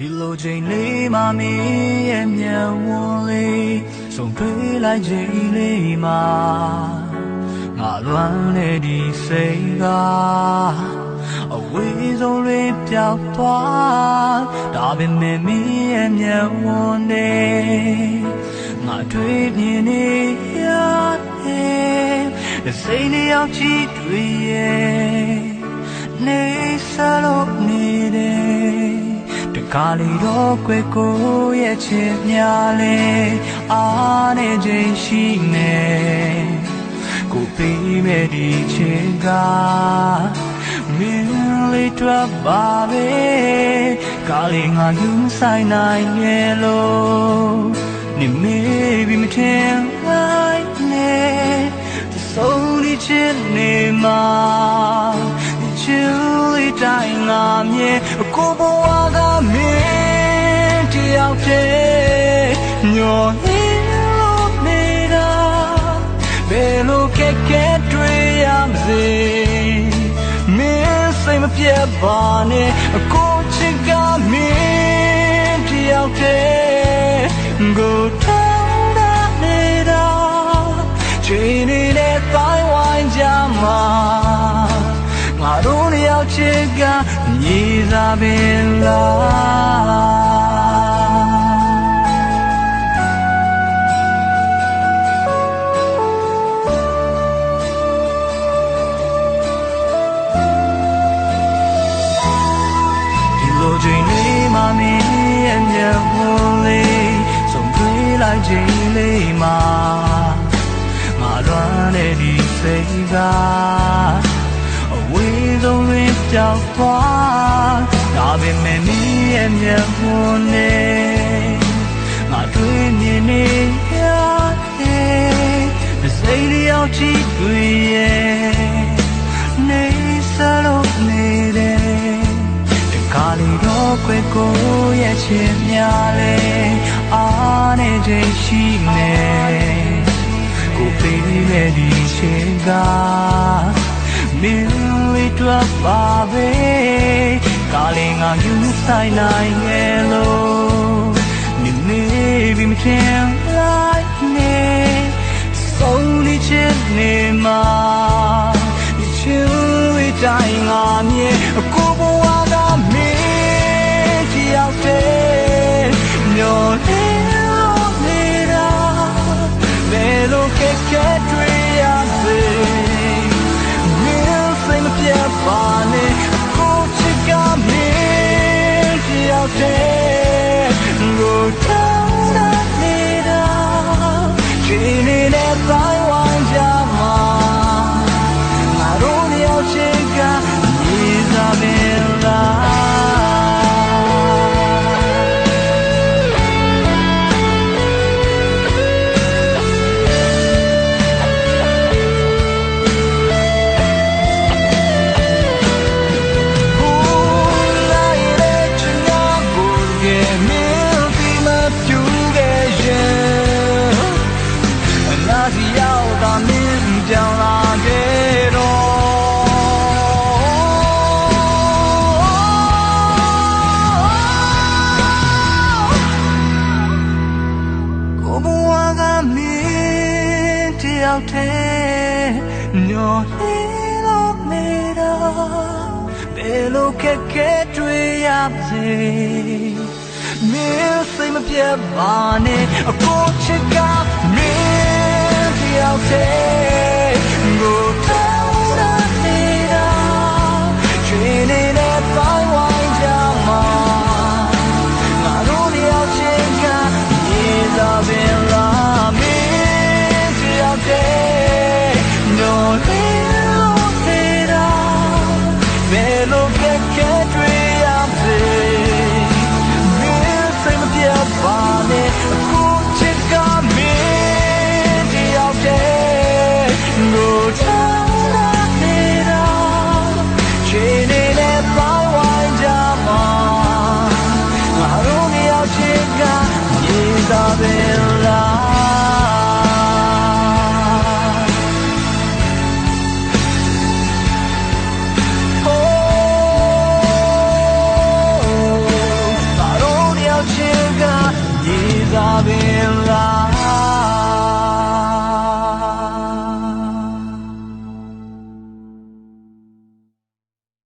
ဒီလိုချိန်လေးမှမင်းရဲ့မြန်ဝန်လေးဆုံးတွေ့လိုက်ချိန်လေးမှာငါလွမ်းနေဒီစိတ်ကအဝေးဆုံးတွေပျောက်သွားဒါပေမဲ့မင်းရဲ့မြန်ဝန်လေးငါတွေ့မြင်နေရတယ်စိတ်နဲ့ရောက်ချီတွေ့ရဲ့နေစလို့နေတယ်တ ကားလီတော့ကွယ်ကိုရဲ့ချစ်များလဲအားနေခြင်းရှိနေကိုပေးမဲ့ဒီချစ်ကမင်းလေးတော့ပါပဲကားလေးငါယူဆိုင်နိုင်ရဲ့လို့နေမေးပြီးမထင်လိုက်နဲ့ဆုံးဒီချစ်နေမှာဒီချစ်လေး တိုင်းငါမြင်ကိုဘဝကမင်းတယောက်တည်းညော်ဟင်းလို့နေတာဘယ်လိုကဲကဲတွေ့ရမစေမင်းစိတ်မပြတ်ပါနဲ့ကိုချစ်ကမင်းတယောက်တည်းကိုထောင်းတာနေတာချိန်နေတဲ့တိုင်းဝိုင်းကြမှာငါတို့နှစ်ယောက်ချစ်က ညီစားပင်လားဒီလိုချိန်လေးမှမင်းရဲ့မျက်ဝန်းလေးဆုံးတွေ့လိုက်ချိန်လေးမှာငါလွမ်းတဲ့ဒီစိတ်ကအဝေးဆုံးတွင် ပျောက်သွားဒါပေမဲ့မင်းရဲ့မျက်ဝန်းလေးငါတွေ့မြင်နေရတယ်စိတ်လျောက်ချီတွေ့ရဲ့နေစလို့နေတယ်ကာလီတော့ကွယ်ကိုရဲ့ချင်များလဲအားနေခြင်းရှိနေကိုပေးမဲ့ဒီချင်က မင်းလေးတော့ပါပဲကာလီငါယူဆိုင်နိုင်ရဲ့လို့နေနေပြီးမထင်လိုက်နေ ကိုဘဝကမင်းတယောက်တည်းညော်နေလို့နေတာဘယ်လိုကဲကဲတွေ့ရစေမင်းစိတ်မပြတ်ပါနဲ့အကိုချစ်ကမင်းတယောက်တည်း